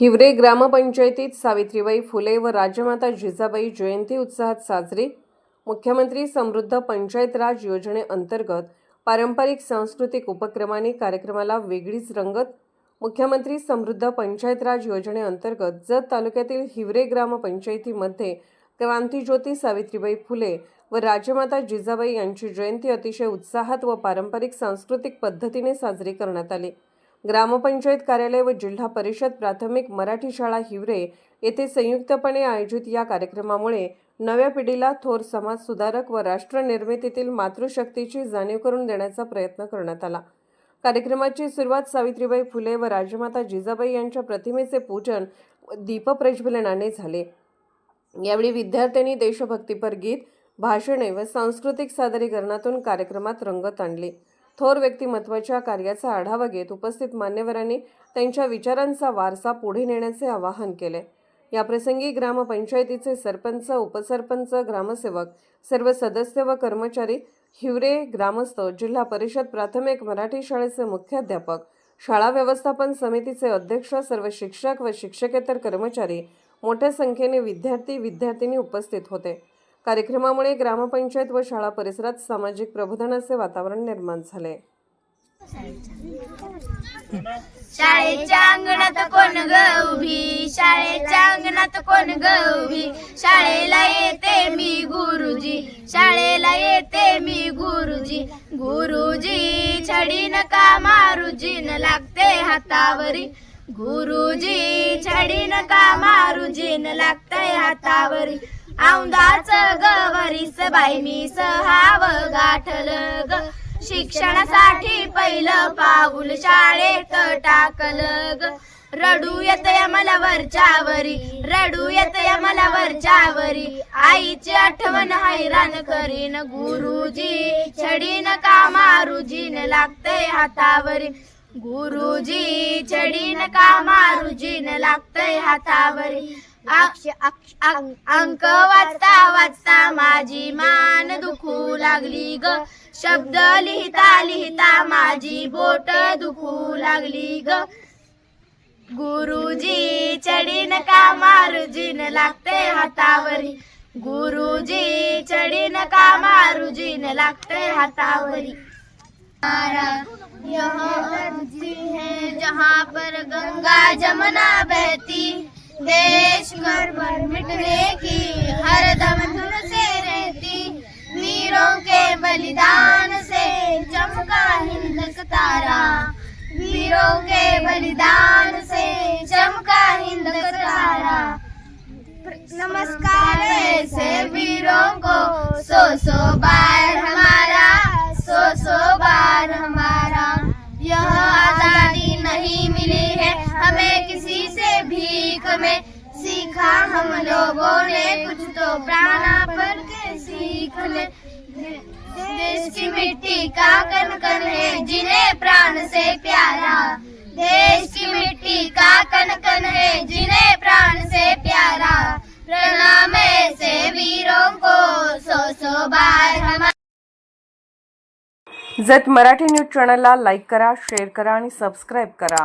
हिवरे ग्रामपंचायतीत सावित्रीबाई फुले व राजमाता जिजाबाई जयंती उत्साहात साजरी. मुख्यमंत्री समृद्ध पंचायत राज योजनेअंतर्गत पारंपरिक सांस्कृतिक उपक्रमाने कार्यक्रमाला वेगळीच रंगत मुख्यमंत्री समृद्ध पंचायत राज योजनेअंतर्गत जत तालुक्यातील हिवरे ग्रामपंचायतीमध्ये क्रांतीज्योती सावित्रीबाई फुले व राजमाता जिजाबाई यांची जयंती अतिशय उत्साहात व पारंपरिक सांस्कृतिक पद्धतीने साजरी करण्यात आली. ग्रामपंचायत कार्यालय व जिल्हा परिषद प्राथमिक मराठी शाळा हिवरे येथे संयुक्तपणे आयोजित या कार्यक्रमामुळे नव्या पिढीला थोर समाज सुधारक व राष्ट्र निर्मितीतील मातृशक्तीची जाणीव करून देण्याचा प्रयत्न करण्यात आला. कार्यक्रमाची सुरुवात सावित्रीबाई फुले व राजमाता जिजाबाई यांच्या प्रतिमेचे पूजन दीपप्रज्वलनाने झाले. यावेळी विद्यार्थ्यांनी देशभक्तीपर गीत भाषणे व सांस्कृतिक सादरीकरणातून कार्यक्रमात रंगत आणली. थोर व्यक्तिमत्वाच्या कार्याचा आढावा घेत उपस्थित मान्यवरांनी त्यांच्या विचारांचा वारसा पुढे नेण्याचे आवाहन केले. याप्रसंगी ग्रामपंचायतीचे सरपंच उपसरपंच ग्रामसेवक सर्व सदस्य व कर्मचारी हिवरे ग्रामस्थ जिल्हा परिषद प्राथमिक मराठी शाळेचे मुख्याध्यापक शाळा व्यवस्थापन समितीचे अध्यक्ष सर्व शिक्षक व शिक्षकेतर कर्मचारी मोठ्या संख्येने विद्यार्थी विद्यार्थिनी उपस्थित होते. कार्यक्रमामुळे ग्रामपंचायत व शाळा परिसरात सामाजिक प्रबोधनाचे वातावरण निर्माण झाले. शाळेच्या अंगणात कोण ग उभी? शाळेच्या अंगणात कोण ग उभी? शाळेला येते मी गुरुजी. शाळेला येते मी गुरुजी. गुरुजी छडी नका मारुजी न लागते हातावरी. गुरुजी छडी नका मारुजी न लागते हातावरी. औंदाच गवरीस बाई मी सहाव गाठल ग. शिक्षणासाठी पहिलं पाऊल शाळेत टाकल ग. रडू येत मला वरच्यावरी रडू येत मला वरच्यावरी आईची आठवण हैराण करीन गुरुजी छडीन का मारुजीन लागतय हातावरी. गुरुजी छडीन का मारुजीन लागतय हातावरी. अंक वाचता वाचता माझी मान दुखू लागली ग. शब्द लिहिता लिहिता माझी बोट दुखू लागली ग. गुरुजी चढीन का मारुजीन लागते हातावरी. गुरुजी चढीन का मारुजीन लागते हातावरी. यह है जहाँ पर गंगा जमुना बहती. देश भर मिटने की, हर दम धुन से रहती, वीरों के बलिदान से चमका हिंद तारा। वीरों के बलिदान से चमका हिंद तारा। नमस्कार ऐसे वीरों को, सो सो बार लोगों ने कुछ तो प्राणापन के सीख ले। देश की मिट्टी का कन कन है जिन्हें प्राण से प्यारा। देश की मिट्टी का कन कन है जिन्हें प्राण से प्यारा। प्रणाम ऐसे वीरों को सो सो बार हमारा। जत मराठी न्यूज चॅनलला लाईक करा शेअर करा आणि सबस्क्राईब करा.